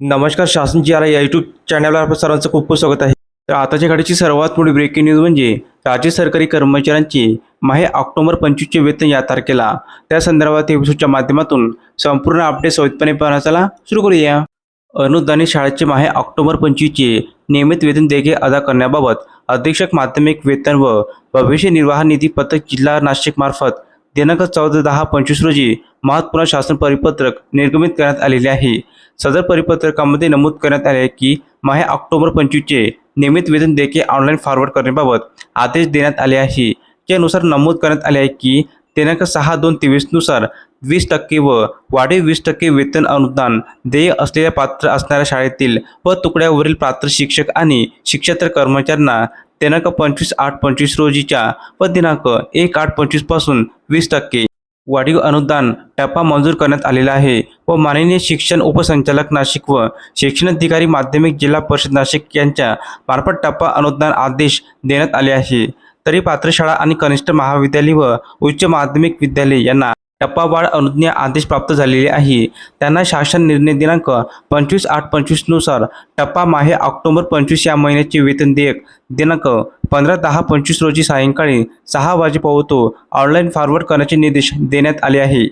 नमस्कार शासन जी आर या यूट्यूब चॅनलवर आपलं सर्वांचं खूप खूप स्वागत आहे. तर आताच्या घडीची सर्वात मोठी ब्रेकिंग न्यूज म्हणजे राज्य सरकारी कर्मचाऱ्यांची माहे ऑक्टोबर पंचवीसचे वेतन या तारखेला. त्या संदर्भात एपिसोडच्या माध्यमातून संपूर्ण अपडेट सवितपणे पाहण्याचा सुरू करूया. अनुदानित शाळेचे माहे ऑक्टोबर पंचवीसचे नियमित वेतन देखील अदा करण्याबाबत अधीक्षक माध्यमिक वेतन व भविष्य निर्वाह निधी पथक जिल्हा नाशिक मार्फत दिनांक चौदा दहा पंचवीस रोजी महत्त्वपूर्ण शासन परिपत्रक निर्गमित करण्यात आलेले आहे. सदर परिपत्रकामध्ये नमूद करण्यात आले आहे की माहे ऑक्टोबर पंचवीसचे नियमित वेतन देखील ऑनलाईन फॉरवर्ड करण्याबाबत आदेश देण्यात आले आहे. त्यानुसार नमूद करण्यात आले आहे की दिनांक सहा दोन तेवीसनुसार वीस टक्के व वाढीव वीस टक्के वेतन अनुदान देय असलेल्या पात्र असणाऱ्या शाळेतील व तुकड्यावरील पात्र शिक्षक आणि शिक्षेत्र कर्मचाऱ्यांना दिनांक पंचवीस आठ पंचवीस रोजीच्या व दिनांक एक आठ पंचवीसपासून वीस टक्के. वाढीव अनुदान टप्पा मंजूर करण्यात आलेला आहे व माननीय शिक्षण उपसंचालक नाशिक व शिक्षणाधिकारी माध्यमिक जिल्हा परिषद नाशिक यांच्या मार्फत टप्पा अनुदान आदेश देण्यात आले आहे. तरी पात्र शाळा आणि कनिष्ठ महाविद्यालय व उच्च माध्यमिक विद्यालय यांना टप्पावाढ अनुज्ञा आदेश प्राप्त झालेले आहे. त्यांना शासन निर्णय दिनांक पंचवीस आठ पंचवीसनुसार टप्पा माहे ऑक्टोबर पंचवीस या महिन्याचे वेतन देयक. दिनांक पंधरा दहा पंचवीस रोजी सायंकाळी सहा वाजेपर्यंत ऑनलाईन फॉरवर्ड करण्याचे निर्देश देण्यात आले आहे.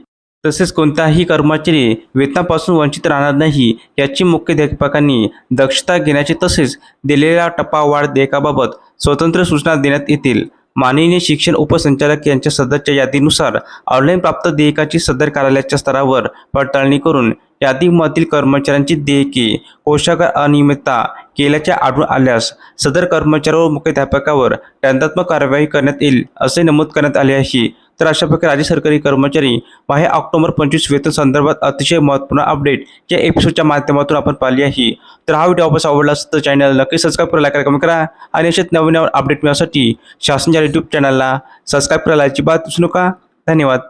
तसेच कोणताही कर्मचारी वेतनापासून वंचित राहणार नाही याची मुख्याध्यापकांनी दक्षता घेण्याचे तसेच दिलेल्या टप्पा वाढ देयकाबाबत स्वतंत्र सूचना देण्यात येतील. माननीय शिक्षण उपसंचालक यांच्या सदरच्या यादीनुसार ऑनलाईन प्राप्त देयकाची सदर कार्यालयाच्या स्तरावर पडताळणी करून यादीमधील कर्मचाऱ्यांची देयके कोशागार अनियमितता केल्याचे आढळून आल्यास सदर कर्मचाऱ्यावर मुख्याध्यापकावर दंडात्मक कारवाई करण्यात येईल असे नमूद करण्यात आले आहे. तर अशा प्रकारे राज्य सरकारी कर्मचारी माहे ऑक्टोबर पंचवीस वेतन संदर्भात अतिशय महत्त्वपूर्ण अपडेट या एपिसोडच्या माध्यमातून आपण पाहिली आहे. तर हा व्हिडिओ आपण आवडला असतं तर चॅनल नक्की सबस्क्राईब करा लाईक कमेंट करा आणि असेच नवीन नवीन अपडेट मिळण्यासाठी शासनच्या यूट्यूब चॅनलला सबस्क्राईब करायला अजिबात विसरू नका. धन्यवाद.